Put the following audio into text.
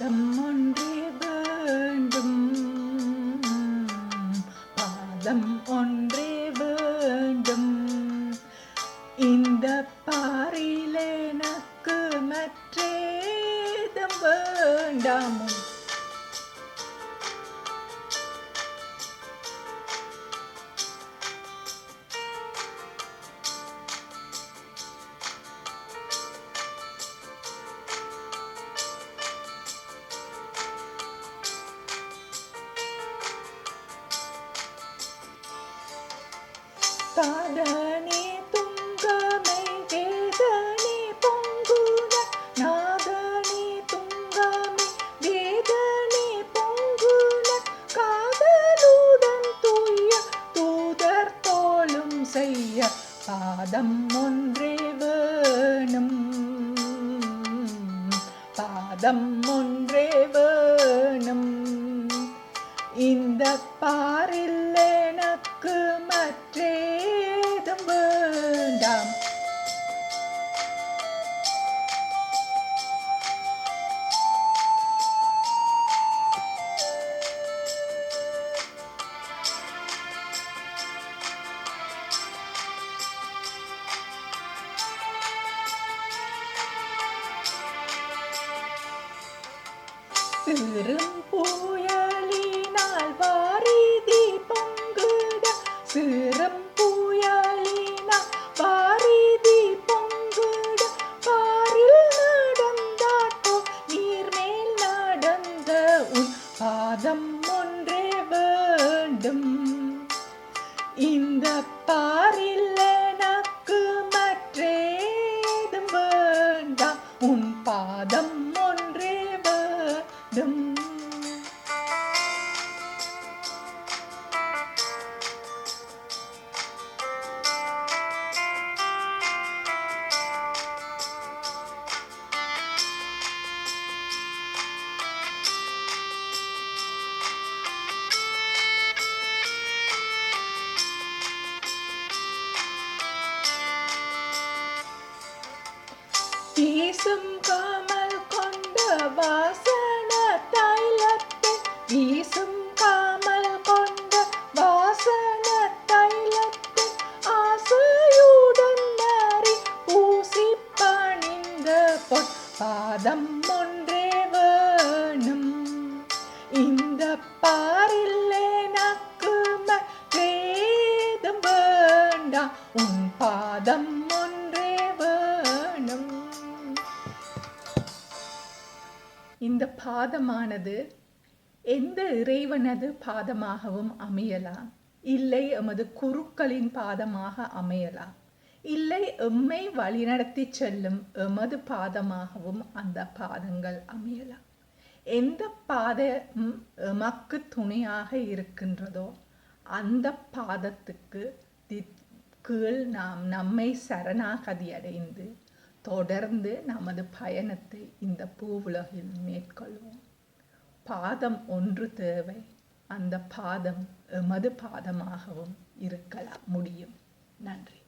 பாதம் ஒன்றே வேண்டும். பாதம் ஒன்றே வேண்டும். இந்த பாரில் எனக்கு மற்றேதம் வேண்டாமோ. காதனே துங்கமை வேதனே பொங்குத நாதனே துங்கமை வேதனே பொங்குன காதலுடன் தூய தூதர் தோளும் செய்ய பாதம் ஒன்றே வேணும். பாதம் ஒன்றே இந்த எனக்கு மற்றேதும் வேண்டாம். சிறும் புயலினால் பாதம் வீசும் காமல் கொண்ட வாசன தைலத்தை வீசும் காமல் கொண்ட வாசன தைலத்தை ஆசையுடன் மாறி பூசி பணிந்த பொன் பாதம் ஒன்றே வேணும். இந்த பா இந்த பாதமானது எந்த இறைவனது பாதமாகவும் அமையலாம் இல்லை எமது குருக்களின் பாதமாக அமையலாம் இல்லை எம்மை வழிநடத்தி செல்லும் எமது பாதமாகவும் அந்த பாதங்கள் அமையலாம் எந்த பாதம் எமக்கு துணையாக இருக்கின்றதோ அந்த பாதத்துக்கு கீழ் நாம் நம்மை சரணாகதி அடைந்து தொடர்ந்து நமது பயணத்தை இந்த பூவுலகில் மேற்கொள்வோம். பாதம் ஒன்று தேவை. அந்த பாதம் எமது பாதமாகவும் இருக்கலாம். முடியும். நன்றி.